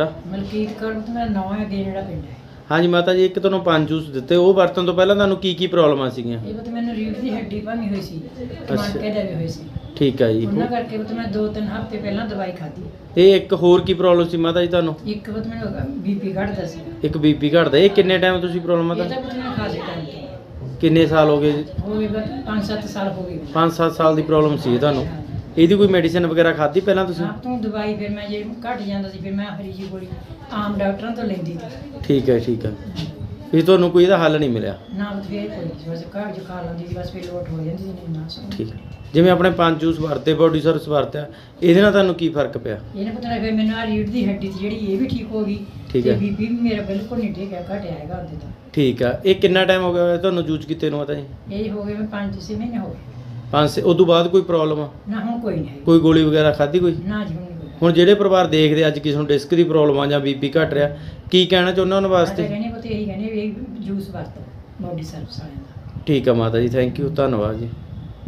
ਮਲਕੀਤ ਕੌਰ ਤੇ ਮੇਰਾ ਨਾਂ ਹੈ ਅੱਗੇ ਜਿਹੜਾ ਪਿੰਡ ਹੈ। ਹਾਂਜੀ ਮਾਤਾ ਜੀ ਇੱਕ ਤੁਹਾਨੂੰ ਪੰਜ ਜੂਸ ਦਿੱਤੇ। ਉਹ ਵਰਤਣ ਤੋਂ ਪਹਿਲਾਂ ਤੁਹਾਨੂੰ ਕੀ ਕੀ ਪ੍ਰੋਬਲਮਾਂ ਸੀਗੀਆਂ? ਇਹ ਬਤ ਮੈਨੂੰ ਰੀੜ ਦੀ ਹੱਡੀ ਭੰਗੀ ਹੋਈ ਸੀ ਟਮਾਟੇ ਦੇ ਹੋਏ ਸੀ। ਠੀਕ ਹੈ ਜੀ। ਉਹਨਾਂ ਕਰਕੇ ਬਤ ਮੈਂ 2-3 ਹਫ਼ਤੇ ਪਹਿਲਾਂ ਦਵਾਈ ਖਾਧੀ। ਇਹ ਇੱਕ ਹੋਰ ਕੀ ਪ੍ਰੋਬਲਮ ਸੀ ਮਾਤਾ ਜੀ ਤੁਹਾਨੂੰ? ਇੱਕ ਬਤ ਮੈਨੂੰ ਬੀਪੀ ਘਟਦਾ ਸੀ। ਇੱਕ ਬੀਪੀ ਘਟਦਾ। ਇਹ ਕਿੰਨੇ ਟਾਈਮ ਤੁਸੀਂ ਪ੍ਰੋਬਲਮ ਇਹ ਆ ਤਾਂ ਬਤ ਮੈਨੂੰ ਖਾਸੇ ਟਾਈਮ ਤੋਂ। ਕਿੰਨੇ ਸਾਲ ਹੋ ਗਏ ਹੋ ਗਏ ਬਤ 5-7 ਸਾਲ ਹੋ ਗਏ। 5-7 ਸਾਲ ਦੀ ਪ੍ਰੋਬਲਮ ਸੀ ਇਹ ਤੁਹਾਨੂੰ? ਇਹਦੀ ਕੋਈ ਮੈਡੀਸਿਨ ਵਗੈਰਾ ਖਾਧੀ ਪਹਿਲਾਂ ਤੁਸੀਂ? ਆਪ ਤੋਂ ਦਵਾਈ ਫਿਰ ਮੈਂ ਜੇ ਘਟ ਜਾਂਦਾ ਸੀ ਫਿਰ ਮੈਂ ਹਰੀ ਜੀ ਗੋਲੀ ਆਮ ਡਾਕਟਰਾਂ ਤੋਂ ਲੈਂਦੀ ਸੀ। ਠੀਕ ਹੈ ਠੀਕ ਹੈ। ਵੀ ਤੁਹਾਨੂੰ ਕੋਈ ਇਹਦਾ ਹੱਲ ਨਹੀਂ ਮਿਲਿਆ? ਨਾ ਬਤ ਫਿਰ ਕੋਈ ਨਹੀਂ ਸੀ, ਬਸ ਘਰ ਜੋ ਖਾ ਲੈਂਦੀ ਸੀ ਬਸ ਫਿਰ ਲੋਟ ਹੋ ਜਾਂਦੀ ਸੀ ਨਹੀਂ ਨਾ ਸੁਣ ਠੀਕ ਹੈ। ਜਿਵੇਂ ਆਪਣੇ ਪੰਜ ਜੂਸ ਵਰਤੇ ਬੋਡੀ ਸਰਵਿਸ ਵਰਤਿਆ ਇਹਦੇ ਨਾਲ ਤੁਹਾਨੂੰ ਕੀ ਫ਼ਰਕ ਪਿਆ? ਇਹਨੇ ਪਤਾ ਫਿਰ ਮੈਨੂੰ ਆ ਰੀੜ ਦੀ ਹੱਡੀ ਸੀ ਜਿਹੜੀ ਇਹ ਵੀ ਠੀਕ ਹੋ ਗਈ ਠੀਕ ਹੈ। ਬੀਪੀ ਵੀ ਮੇਰਾ ਬਿਲਕੁਲ ਨਹੀਂ ਠੀਕ ਹੈ ਘਟਿਆ ਹੈਗਾ ਉਹਦੇ ਤੋਂ। ਠੀਕ ਆ ਇਹ ਕਿੰਨਾ ਟਾਈਮ ਹੋ ਗਿਆ ਹੋਇਆ ਤੁਹਾਨੂੰ ਯੂਜ਼ ਕੀਤੇ ਨੂੰ ਮਾਤਾ ਜੀ ਇਹ ਹੋ ਗਏ ਮੈਂ 5-6 ਮਹੀਨੇ ਹੋ ਗਏ। ਪੰਜ ਸੇ ਉਦੋਂ ਬਾਅਦ ਕੋਈ ਪ੍ਰੋਬਲਮ ਆ? ਨਾ ਹੁਣ ਕੋਈ ਨਹੀਂ ਕੋਈ ਗੋਲੀ ਵਗੈਰਾ ਖਾਧੀ ਕੋਈ? ਨਾ ਜੀ ਹੁਣ ਨਹੀਂ ਕੋਈ। ਹੁਣ ਜਿਹੜੇ ਪਰਿਵਾਰ ਦੇਖਦੇ ਅੱਜ ਕਿਸੇ ਨੂੰ ਡਿਸਕ ਦੀ ਪ੍ਰੋਬਲਮ ਆ ਜਾਂ ਬੀਪੀ ਘਟ ਰਿਹਾ ਕੀ ਕਹਿਣਾ ਚਾਹੁੰਦਾ ਉਹਨਾਂ ਤਾਂ ਵਾਸਤੇ ਕਹਿੰਦੀ ਪੁੱਤ ਇਹੀ ਕਹਿੰਦੇ ਵੀ ਜੂਸ ਵਰਤੋ ਬੋਡੀ ਸਰਵਿਸ ਵਾਲਿਆਂ ਦਾ। ਠੀਕ ਆ ਮਾਤਾ ਜੀ ਥੈਂਕ ਯੂ ਧੰਨਵਾਦ ਜੀ।